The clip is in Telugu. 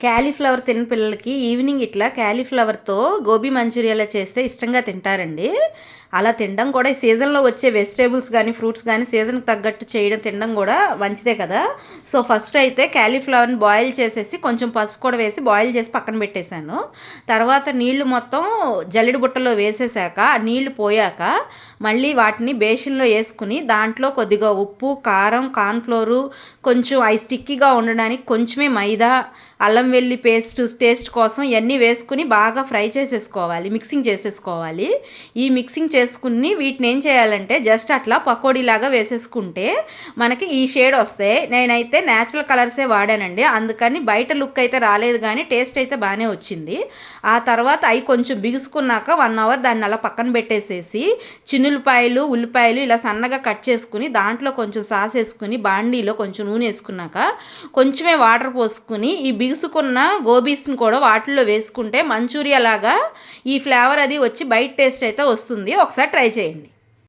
క్యాలీఫ్లవర్ తిన్న పిల్లలకి ఈవినింగ్ ఇట్లా క్యాలీఫ్లవర్తో గోబీ మంచూరియాలో చేస్తే ఇష్టంగా తింటారండి. అలా తినడం కూడా ఈ సీజన్లో వచ్చే వెజిటేబుల్స్ కానీ ఫ్రూట్స్ కానీ సీజన్కి తగ్గట్టు చేయడం తినడం కూడా మంచిదే కదా. సో ఫస్ట్ అయితే క్యాలీఫ్లవర్ని బాయిల్ చేసేసి కొంచెం పసుపు కూడా వేసి బాయిల్ చేసి పక్కన పెట్టేశాను. తర్వాత నీళ్ళు మొత్తం జల్లెడి బుట్టలో వేసేసాక ఆ నీళ్ళు పోయాక మళ్ళీ వాటిని బేషన్లో వేసుకుని దాంట్లో కొద్దిగా ఉప్పు కారం కార్న్ఫ్లోరు కొంచెం అవి స్టిక్కీగా ఉండడానికి కొంచెమే మైదా అల్లం వెల్లి పేస్ట్ టేస్ట్ కోసం ఇవన్నీ వేసుకుని బాగా ఫ్రై చేసేసుకోవాలి మిక్సింగ్ చేసేసుకోవాలి. ఈ మిక్సింగ్ చేసుకుని వీటిని ఏం చేయాలంటే జస్ట్ అట్లా పకోడీలాగా వేసేసుకుంటే మనకి ఈ షేడ్ వస్తాయి. నేనైతే న్యాచురల్ కలర్సే వాడానండి. అందుకని బయట లుక్ అయితే రాలేదు కానీ టేస్ట్ అయితే బాగానే వచ్చింది. ఆ తర్వాత అవి కొంచెం బిగుసుకున్నాక వన్ అవర్ దాన్ని అలా పక్కన పెట్టేసేసి చిన్నులపాయలు ఉల్లిపాయలు ఇలా సన్నగా కట్ చేసుకుని దాంట్లో కొంచెం సాస్ వేసుకుని బాండీలో కొంచెం నూనె వేసుకున్నాక కొంచెమే వాటర్ పోసుకుని ఈ కొన్న గోబీస్ని కూడా వాటిల్లో వేసుకుంటే మంచూరియా లాగా ఈ ఫ్లేవర్ అది వచ్చి బయట టేస్ట్ అయితే వస్తుంది. ఒకసారి ట్రై చేయండి.